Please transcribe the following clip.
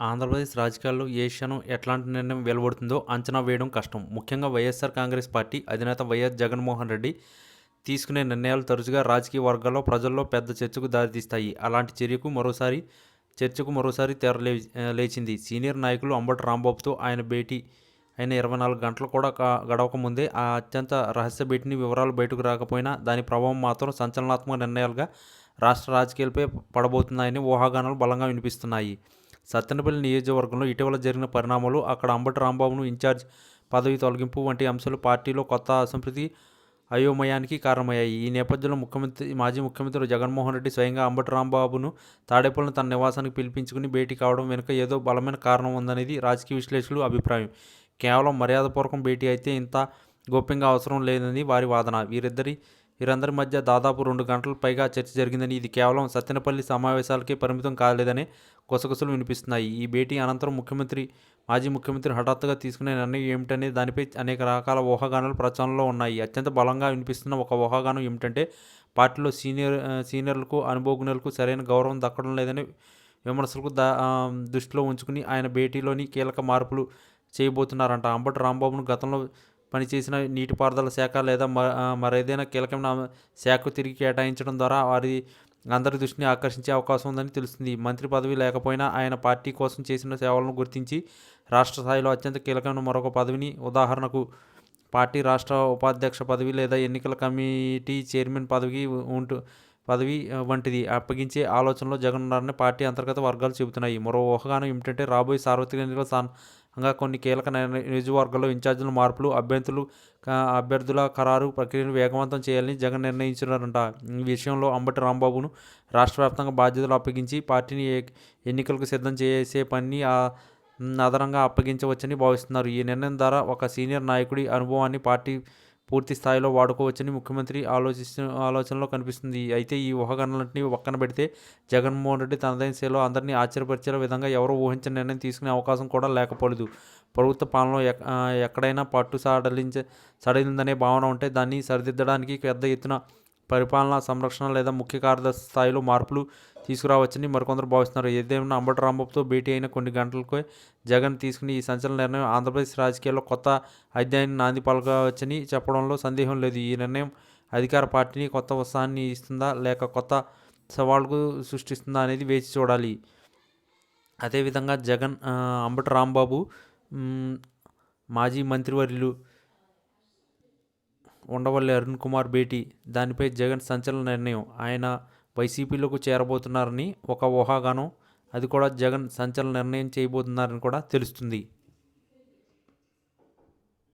ఆంధ్రప్రదేశ్ రాజకీయాల్లో ఏ క్షణం ఎట్లాంటి నిర్ణయం వెలువడుతుందో అంచనా వేయడం కష్టం. ముఖ్యంగా వైఎస్ఆర్ కాంగ్రెస్ పార్టీ అధినేత వైఎస్ జగన్మోహన్ రెడ్డి తీసుకునే నిర్ణయాలు తరచుగా రాజకీయ వర్గాల్లో ప్రజల్లో పెద్ద చర్చకు దారితీస్తాయి. అలాంటి చర్యకు మరోసారి చర్చకు మరోసారి తెర లేచింది. సీనియర్ నాయకులు అంబటి రాంబాబుతో ఆయన భేటీ అయిన ఇరవై నాలుగు గంటలు కూడా గడవకముందే గడవక ముందే ఆ అత్యంత రహస్య భేటీని వివరాలు బయటకు రాకపోయినా దాని ప్రభావం మాత్రం సంచలనాత్మక నిర్ణయాలుగా రాష్ట్ర రాజకీయాలపై పడబోతున్నాయని ఊహాగానాలు బలంగా వినిపిస్తున్నాయి. సత్తెనపల్లి నియోజకవర్గంలో ఇటీవల జరిగిన పరిణామాలు అక్కడ అంబటి రాంబాబును ఇన్ఛార్జ్ పదవి తొలగింపు వంటి అంశాలు పార్టీలో కొత్త అసంతృప్తి అయోమయానికి కారణమయ్యాయి. ఈ నేపథ్యంలో ముఖ్యమంత్రి మాజీ ముఖ్యమంత్రి జగన్మోహన్ రెడ్డి స్వయంగా అంబటి రాంబాబును తాడేపల్లిని తన నివాసానికి పిలిపించుకుని భేటీ కావడం వెనుక ఏదో బలమైన కారణం ఉందనేది రాజకీయ విశ్లేషకులు అభిప్రాయం. కేవలం మర్యాదపూర్వకం భేటీ అయితే ఇంత గోప్యంగా అవసరం లేదని వారి వాదన. వీరిద్దరి వీరందరి మధ్య దాదాపు రెండు గంటల పైగా చర్చ జరిగిందని ఇది కేవలం సత్తెనపల్లి సమావేశాలకే పరిమితం కాలేదని గుసగుసలు వినిపిస్తున్నాయి. ఈ భేటీ అనంతరం ముఖ్యమంత్రి మాజీ ముఖ్యమంత్రి హఠాత్తుగా తీసుకునే నిర్ణయం ఏమిటనే దానిపై అనేక రకాల ఊహాగానాలు ప్రచారంలో ఉన్నాయి. అత్యంత బలంగా వినిపిస్తున్న ఒక ఊహాగానం ఏమిటంటే పార్టీలో సీనియర్ సీనియర్లకు అనుభవజ్ఞులకు సరైన గౌరవం దక్కడం లేదని విమర్శలకు దా దృష్టిలో ఉంచుకుని ఆయన భేటీలోని కీలక మార్పులు చేయబోతున్నారంట. అంబటి రాంబాబును గతంలో పనిచేసిన నీటిపారుదల శాఖ లేదా మ- మరేదైనా కీలకమైన శాఖకు తిరిగి కేటాయించడం ద్వారా వారి అందరి దృష్టిని ఆకర్షించే అవకాశం ఉందని తెలుస్తుంది. మంత్రి పదవి లేకపోయినా ఆయన పార్టీ కోసం చేసిన సేవలను గుర్తించి రాష్ట్ర స్థాయిలో అత్యంత కీలకమైన మరొక పదవిని ఉదాహరణకు పార్టీ రాష్ట్ర ఉపాధ్యక్ష పదవి లేదా ఎన్నికల కమిటీ చైర్మన్ పదవికి ఉంటూ పదవి వంటిది. అప్పగించే ఆలోచనలో జగన్ ఉన్నారని పార్టీ అంతర్గత వర్గాలు చెబుతున్నాయి. మరో ఊహగానం ఏమిటంటే రాబోయే సార్వత్రిక ఎన్నికల ఇంకా కొన్ని కీలక నియోజకవర్గాల్లో ఇన్ఛార్జీల మార్పులు అభ్యర్థులు అభ్యర్థుల ఖరారు ప్రక్రియను వేగవంతం చేయాలని జగన్ నిర్ణయించున్నారంట. ఈ విషయంలో అంబటి రాంబాబును రాష్ట్ర వ్యాప్తంగా బాధ్యతలు అప్పగించి పార్టీని ఎన్నికలకు సిద్ధం చేసే పని అదనంగా అప్పగించవచ్చని భావిస్తున్నారు. ఈ నిర్ణయం ద్వారా ఒక సీనియర్ నాయకుడి అనుభవాన్ని పార్టీ పూర్తి స్థాయిలో వాడుకోవచ్చని ముఖ్యమంత్రి ఆలోచిస్తు ఆలోచనలో కనిపిస్తుంది. అయితే ఈ ఊహాగానాలన్నింటినీ పక్కన పెడితే జగన్మోహన్ రెడ్డి తనదైన శైలిలో అందరినీ ఆశ్చర్యపరిచే విధంగా ఎవరూ ఊహించిన నిర్ణయం తీసుకునే అవకాశం కూడా లేకపోలేదు. ప్రభుత్వ పాలనలో ఎక్- ఎక్కడైనా పట్టు సడలించ సడలిందనే భావన ఉంటే దాన్ని సరిదిద్దడానికి పెద్ద ఎత్తున పరిపాలనా సంరక్షణ లేదా ముఖ్య కార్యదర్శి స్థాయిలో మార్పులు తీసుకురావచ్చని మరికొందరు భావిస్తున్నారు. ఏదేమైనా అంబటి రాంబాబుతో భేటీ అయిన కొన్ని గంటలకే జగన్ తీసుకుని ఈ సంచలన నిర్ణయం ఆంధ్రప్రదేశ్ రాజకీయాల్లో కొత్త అధ్యాయాన్ని నాంది పలకవచ్చని చెప్పడంలో సందేహం లేదు. ఈ నిర్ణయం అధికార పార్టీని కొత్త ఉత్సాహాన్ని ఇస్తుందా లేక కొత్త సవాళ్ళకు సృష్టిస్తుందా అనేది వేచి చూడాలి. అదేవిధంగా జగన్ అంబటి రాంబాబు మాజీ మంత్రివర్యులు ఉండవల్లి అరుణ్ కుమార్ భేటీ. దానిపై జగన్ సంచలన నిర్ణయం. ఆయన వైసీపీలోకి చేరబోతున్నారని ఒక ఊహాగానం. అది కూడా జగన్ సంచలన నిర్ణయం చేయబోతున్నారని కూడా తెలుస్తుంది.